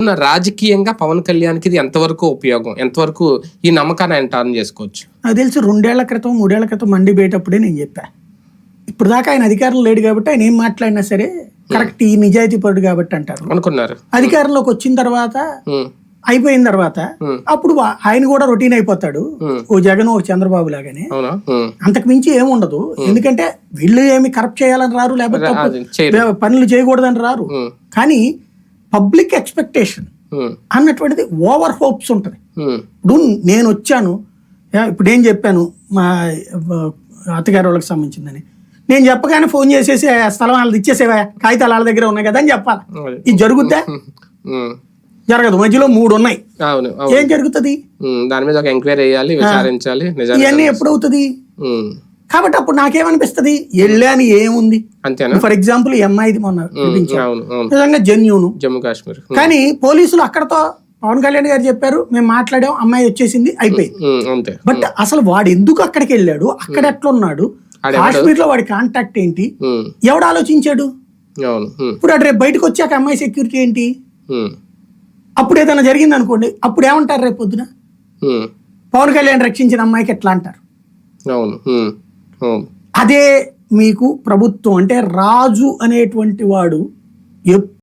ఉన్న రాజకీయంగా పవన్ కళ్యాణ్కి ఇది ఎంతవరకు ఉపయోగం? ఎంతవరకు ఈ నమ్మకాన్ని ఆయన టర్న్ చేసుకోవచ్చు? నాకు తెలిసి రెండేళ్ళ క్రితం మూడేళ్ళ క్రితం మండి పోయేటప్పుడే నేను చెప్పా. ఇప్పుడు దాకా ఆయన అధికారంలో లేడు కాబట్టి ఆయన ఏం మాట్లాడినా సరే కరెక్ట్ ఈ నిజాయితీ పరుడు కాబట్టి అంటారు. అనుకున్నారు. అధికారంలోకి వచ్చిన తర్వాత అయిపోయిన తర్వాత. అప్పుడు ఆయన కూడా రొటీన్ అయిపోతాడు. ఓ జగన్ ఓ చంద్రబాబు లాగానే. అంతకు మించి ఏమి ఉండదు. ఎందుకంటే వీళ్ళు ఏమి కరప్ట్ చేయాలని రారు లేకపోతే పనులు చేయకూడదని రారు. కానీ పబ్లిక్ ఎక్స్పెక్టేషన్ ఉమ్, అన్నటువంటిది ఓవర్ హోప్స్ ఉంటుంది. ఉమ్, ఇప్పుడు నేను వచ్చాను ఇప్పుడు ఏం చెప్పాను మా అత్తగారి వాళ్ళకి సంబంధించిందని. నేను చెప్పగానే ఫోన్ చేసేసి "ఆ స్థలం వాళ్ళది ఇచ్చేసేవా? కాగితాలు వాళ్ళ దగ్గర ఉన్నాయి కదా అని చెప్పాలి. ఇది జరుగుద్దా? ఉమ్, జరగదు. మధ్యలో మూడు ఉన్నాయి. ఏం జరుగుతుంది? దాని మీద ఒక ఎంక్వైరీ వేయాలి విచారించాలి ఇవన్నీ ఎప్పుడవుతుంది? కాబట్టి అప్పుడు నాకేమనిపిస్తుంది? వెళ్ళాని ఏముంది? ఫర్ ఎగ్జాంపుల్ అమ్మాయిది మొన్న నిజంగా జెన్యూను. జమ్మూ కాశ్మీర్ కానీ పోలీసులు అక్కడతో పవన్ కళ్యాణ్ గారు చెప్పారు మేము మాట్లాడాం అమ్మాయి వచ్చేసింది అయిపోయింది. బట్ అసలు వాడు ఎందుకు అక్కడికి వెళ్ళాడు? అక్కడ ఎట్లున్నాడు? కాశ్మీర్లో వాడి కాంటాక్ట్ ఏంటి? ఎవడు ఆలోచించాడు? ఇప్పుడు అటు రేపు బయటకు వచ్చాక అమ్మాయి సెక్యూరిటీ ఏంటి? అప్పుడు ఏదైనా జరిగింది అనుకోండి అప్పుడు ఏమంటారు రేపు పొద్దున? పవన్ కళ్యాణ్ రక్షించిన అమ్మాయికి ఎట్లా అంటారు? అవును Hmm. అదే మీకు ప్రభుత్వం అంటే రాజు అనేటువంటి వాడు ఎప్